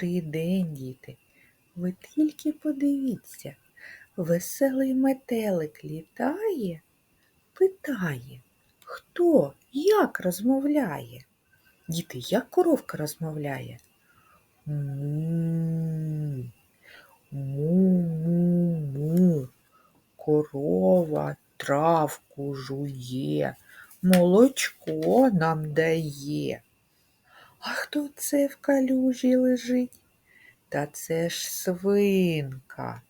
Добрий день, діти. Ви тільки подивіться, веселий метелик літає, питає, хто як розмовляє? Діти, як коровка розмовляє? Му, му-му-му. Корова травку жує, молочко нам дає. А хто це в калюжі лежить? Та це ж свинка.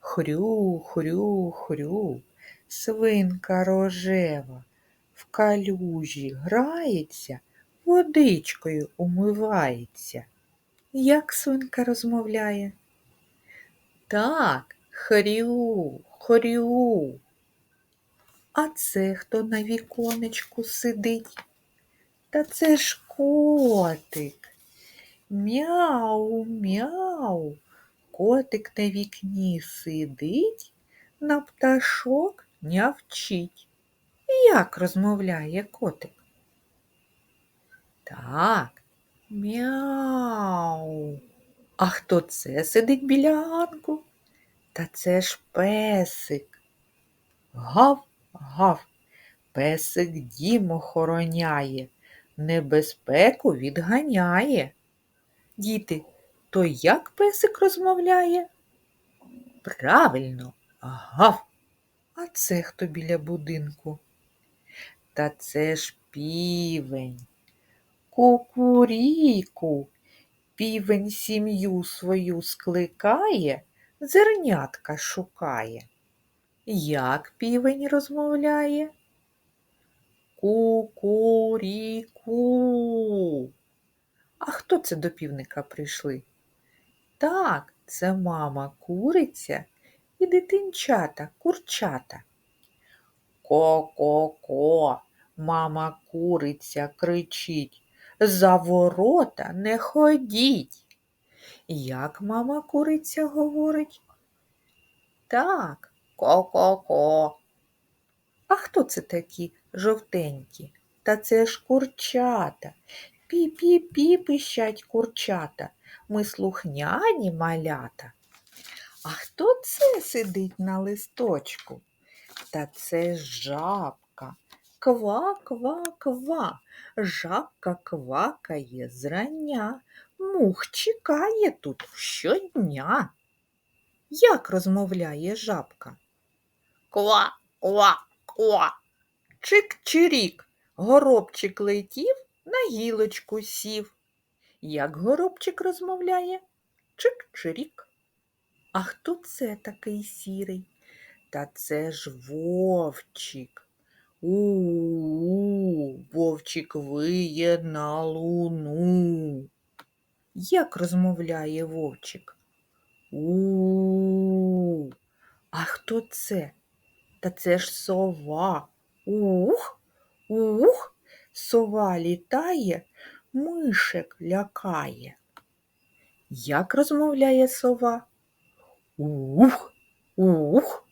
Хрю, хрю, хрю, свинка рожева, в калюжі грається, водичкою умивається. Як свинка розмовляє? Так, хрю, хрю. А це хто на віконечку сидить? Та це ж котик. Мяу, мяу. Котик на вікні сидить, на пташок нявчить. Як розмовляє котик? Так, мяу. А хто це сидить біля ганку? Та це ж песик. Гав, гав. Песик дім охороняє, небезпеку відганяє. Діти, то як песик розмовляє? Правильно, гав. А це хто біля будинку? Та це ж півень. Кукуріку. Півень сім'ю свою скликає, зернятка шукає. Як півень розмовляє? Кукуріку. Хто це до півника прийшли? Так, це мама куриця і дитинчата, курчата. Ко-ко-ко, мама куриця кричить. За ворота не ходіть. Як мама куриця говорить? Так, ко-ко-ко. А хто це такі жовтенькі? Та це ж курчата. Пі-пі-пі пищать курчата. Ми слухняні малята. А хто це сидить на листочку? Та це жабка. Ква-ква-ква. Жабка квакає зрання. Мух чекає тут щодня. Як розмовляє жабка? Ква, ква, ква. Чик-чирік. Горобчик летів, на гілочку сів. Як горобчик розмовляє? Чик-чирік. А хто це такий сірий? Та це ж вовчик. У-у-у, вовчик виє на луну. Як розмовляє вовчик? У. А хто це? Та це ж сова. Ух, ух, сова літає, мишек лякає. Як розмовляє сова? Ух, ух.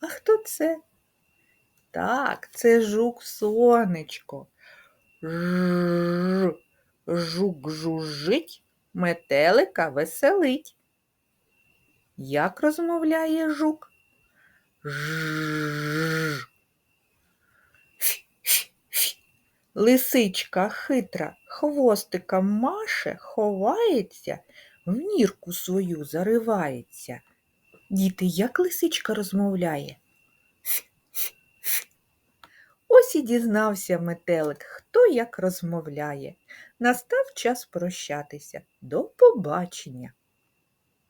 А хто це? Так, це жук сонечко. Ж, жук жужжить, метелика веселить. Як розмовляє жук? Ж. Лисичка хитра хвостиком маше, ховається, в нірку свою заривається. Діти, як лисичка розмовляє? Ось і дізнався метелик, хто як розмовляє. Настав час прощатися. До побачення.